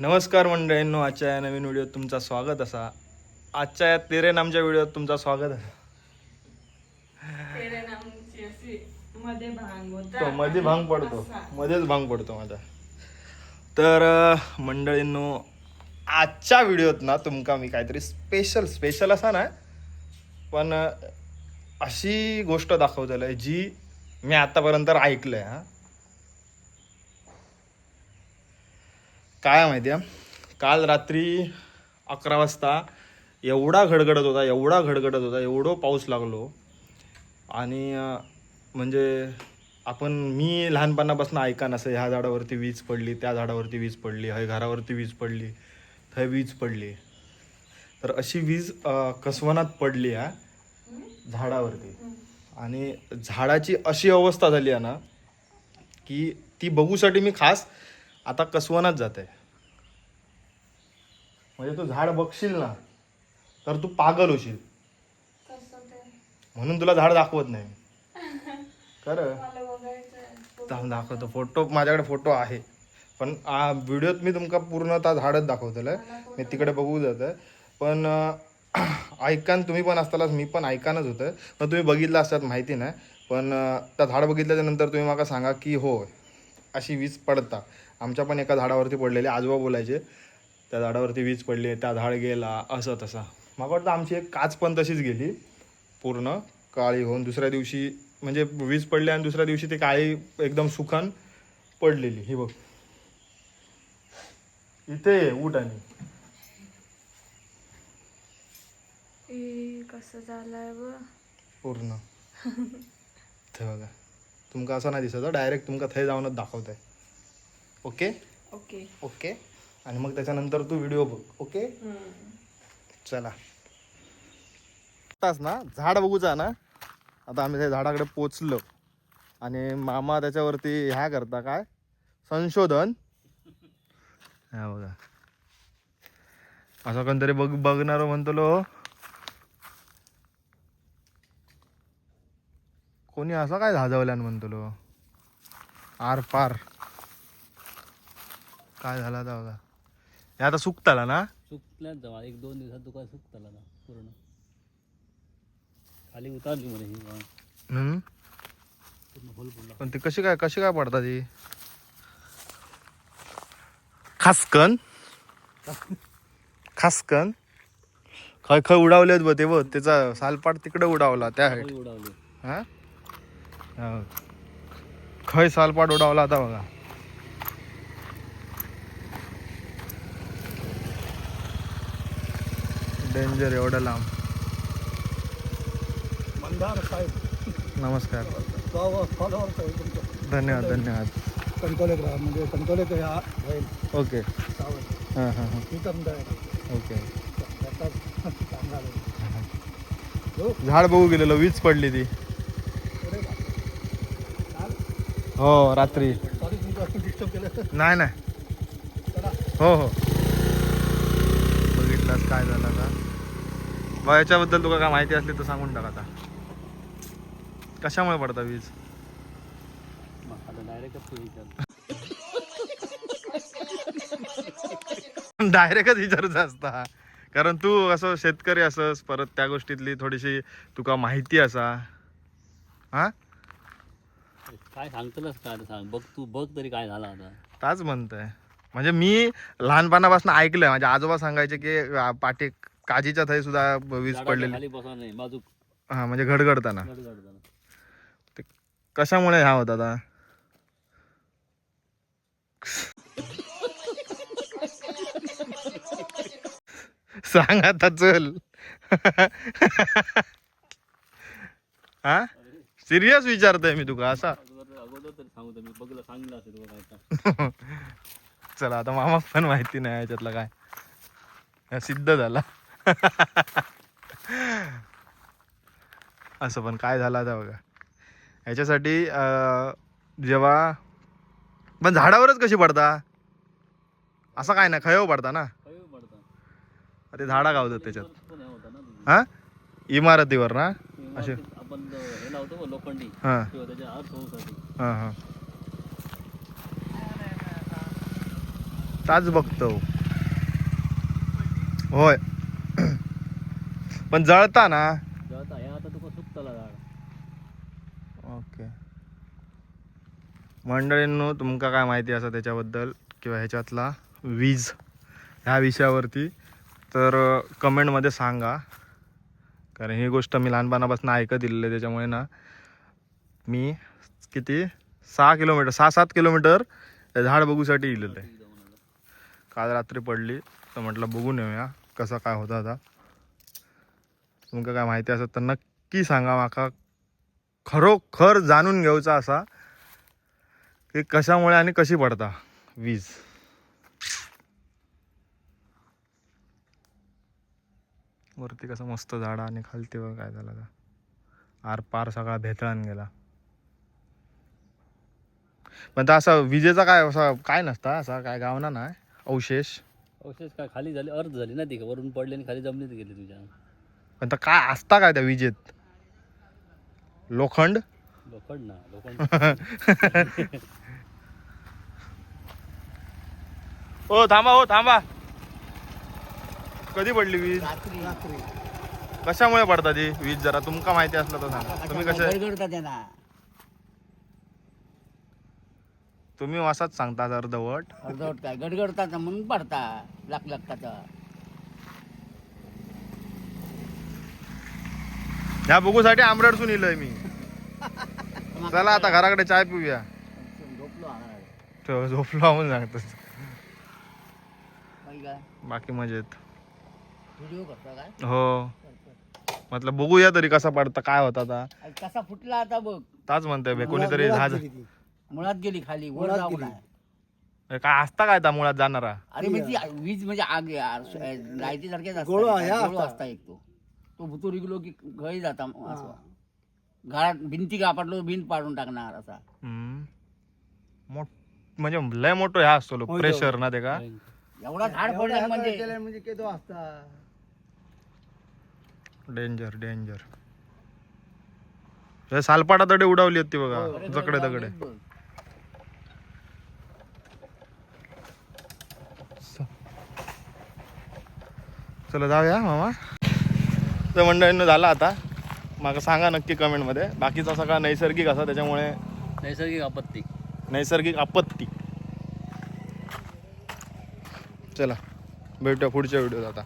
नमस्कार मंडळींनो आजच्या या नवीन व्हिडिओत तुमचं स्वागत असा. आजच्या या तेरे नामच्या व्हिडिओत तुमचं स्वागत आहे अशी मध्ये भांग होता. तो मध्ये भांग पडतो. असा. मध्येच भांग पडतो माझा. तर मंडळींनो आजच्या व्हिडिओत ना तुमका मी काहीतरी स्पेशल स्पेशल असा ना. पण अशी गोष्ट दाखवतलं जी मी आतापर्यंत ऐकलंय हा. काय माहिती आहे काल रात्री अकरा वाजता एवढा घडघडत होता एवढा घडघडत होता एवढं पाऊस लागलो. आणि म्हणजे आपण मी लहानपणापासून ऐका नसं ह्या झाडावरती वीज पडली त्या झाडावरती वीज पडली हय घरावरती वीज पडली थंय वीज पडली. तर अशी वीज कसवनात पडली आहे झाडावरती. आणि झाडाची अशी अवस्था झाली आहे ना की ती बघूसाठी मी खास आता कसवनात जात आहे म्हणजे तू झाड बघशील ना तर तू पागल होशील. म्हणून तुला झाड दाखवत नाही खरं. दाखवतो. फोटो माझ्याकडे फोटो आहे. पण आ, व्हिडिओत मी तुमका पूर्ण त्या झाडच दाखवतलं मी तिकडे बघू जात पण अं, ऐकान तुम्ही पण असतालाच मी पण ऐकानच होतं पण तुम्ही बघितलं असतात माहिती नाही. पण त्या झाड बघितल्याच्या नंतर तुम्ही मला सांगा की हो अशी वीज पडता. आमच्या पण एका झाडावरती पडलेली आजोबा बोलायचे त्या झाडावरती वीज पडली त्या झाड गेला असं तसा. मला वाटतं आमची एक काच पण तशीच गेली पूर्ण काळी होऊन. दुसऱ्या दिवशी म्हणजे वीज पडली आणि दुसऱ्या दिवशी ती काळी एकदम सुखान पडलेली. ही बघ. इथे उठ आणि. कसं झालंय पूर्ण. ते बघा. तुमका असं नाही दिसत डायरेक्ट तुमका थंय जाऊनच दाखवत आहे ओके ओके ओके आणि मग त्याच्यानंतर तू व्हिडिओ बघ. ओके चला. आताच ना झाड बघूचा ना. आता आम्ही त्या झाडाकडे पोचलो. आणि मामा त्याच्यावरती ह्या करता काय? संशोधन. हा बघा. असं कोणतरी बघ बघणार म्हणतलो कोणी असं काय झाजवल्यान म्हणतलो? आर पार. काय झालं आता बघा. हे आता सुकताला ना? सुकल्यात जावा एक दोन दिवसात तुका सुकतला ना पूर्ण. खाली उतारली म्हणे ही. वाण. हम्म? पूर्ण होल पडला. पण ती कशी काय कशी काय पडतात ती खासकन? खासकन? खय खय उडावलेत बघ ते बघ. त्याचा सालपाट तिकडे उडावला त्या होय उडावली हा. खय सालपाट उडावला आता बघा डेंजर एवढं लांब मंदार साहेब नमस्कार धन्यवाद धन्यवाद ग्राम म्हणजे हा होईल ओके हां हां हां ओके. झाड बघू गेलेलो वीज पडली ती पुढे जा. चाल. हो रात्री. नाही नाही. हो हो. बघितलास काय झालं का बा याच्याबद्दल तुका काय माहिती असली तर सांगून टाक आता. कशामुळे पडता वीज? आता डायरेक्ट डायरेक्टच विचारूचा असता. कारण तू असं शेतकरी असस परत त्या गोष्टीतली थोडीशी तुका माहिती असा. हा? काय सांगतलंस काय सांग. बघ तू बघ तरी काय झालं आता. ताच म्हणतंय. म्हणजे मी लहानपणापासून ऐकलंय. माझे आजोबा सांगायचे की आ, पाठी काजीच्या थंय सुद्धा वीज झाडाच्या पडलेली. खाली नाही हा म्हणजे घडघडताना. कशामुळे ह्या होत आता? सांग आता चल. हा? सिरियस विचारतोय मी तुका असा. अगोदर अगोदर तरी सांगतो मी. बघलं सांगलं असेल तुला काय तर. चला आता मामा पण माहिती नाही याच्यातलं काय. हा सिद्ध झाला. असं पण काय झालं आता बघा. ह्याच्यासाठी अं, जेव्हा पण झाडावरच कशी पडता? असं काय ना खयव पडता ना? पडतं. ते झाडा गावतात त्याच्यात. पण हे होतं ना तुझी. हा? इमारतीवर ना? असे इमारतीत आपण हे लावतो लोखंडी. हा. किंवा त्याच्या अर्थ होऊसाठी. हा हा. ताच बघतो. होय. पण जळता ना? जळता. हे आता तुका सुकतला झाड. ओके. मंडळींनो तुमका काय माहिती असा त्याच्याबद्दल किंवा ह्याच्यातला वीज ह्या विषयावरती तर कमेंटमध्ये सांगा. कारण ही गोष्ट मी लहानपणापासून ऐकत दिलेली आहे त्याच्यामुळे ना मी किती? सहा किलोमीटर सहा सात किलोमीटर झाड बघूसाठी इलेलं आहे. काल रात्री पडली तर म्हटलं बघून येऊया कसं काय होतं आता. तुमका काय माहिती असत तर नक्की सांगा माका. खरोखर जाणून घ्यायचा असा की कशामुळे आणि कशी पडता वीज. वरती कसं मस्त झाड आणि खालती बघ काय झालं का आर पार सगळा भेतळान गेला. पण तर असा विजेचा काय असा काय नसता असा काय गावना नाही अवशेष. अवशेष काय खाली झाली अर्ध झाली ना ती वरून पडली आणि खाली जमिनीत गेली तुझ्या. पण तर काय असता काय त्या विजेत? लोखंड? लोखंड ना लोखंड. हो थांबा हो थांबा. कधी पडली वीज? रात्री. रात्री. कशामुळे पडता ती वीज जरा? तुमका माहिती असलं तर सांगा. तुम्ही गडगडतात त्यांना तुम्ही असाच सांगता अर्धवट. अर्धवट काय? गडगडतात म्हणून पडता लाख लागतात ह्या बघूसाठी आंबरडसून इलय मी. चला आता घराकडे चाय पिऊया. झोपलो ठेव, झोपलो म्हणून सांगतो काय? बाकी मजेत. व्हिडिओ करता काय? हो. म्हटलं बघूया तरी कसा पडता काय होता आता. कसा फुटला आता बघ. ताच म्हणतोय बे, कोणीतरी मुळात झाड गेली ती. मुळात गेली खाली वर मुळात जाऊ गेली. नाही काय असता काय त्या मुळात जाणारा? अरे म्हणजे वीज म्हणजे आग गोळा आहे, हा गोळा असता. असता एक तो. तो भुतुरी गेलो की गळी जाता असं. घरात भिंती कापडलो भिंत पाडून टाकणार असा. हम्म. मोठ म्हणजे लय मोठं ह्या असतो प्रेशर ना ते का? एवढा झाड पडलं म्हणजे म्हणजे केदो असता. डेंजर डेंजर हे सालपाटा तडे उडावली होती बघा अरे जकडे दगडे. चला जाऊया मामा. तर मंडळींनो झाला आता. माका सांगा नक्की कमेंटमध्ये. बाकीचा सगळा नैसर्गिक असा त्याच्यामुळे नैसर्गिक आपत्ती. नैसर्गिक आपत्ती. चला भेटूया पुढच्या व्हिडिओत आता.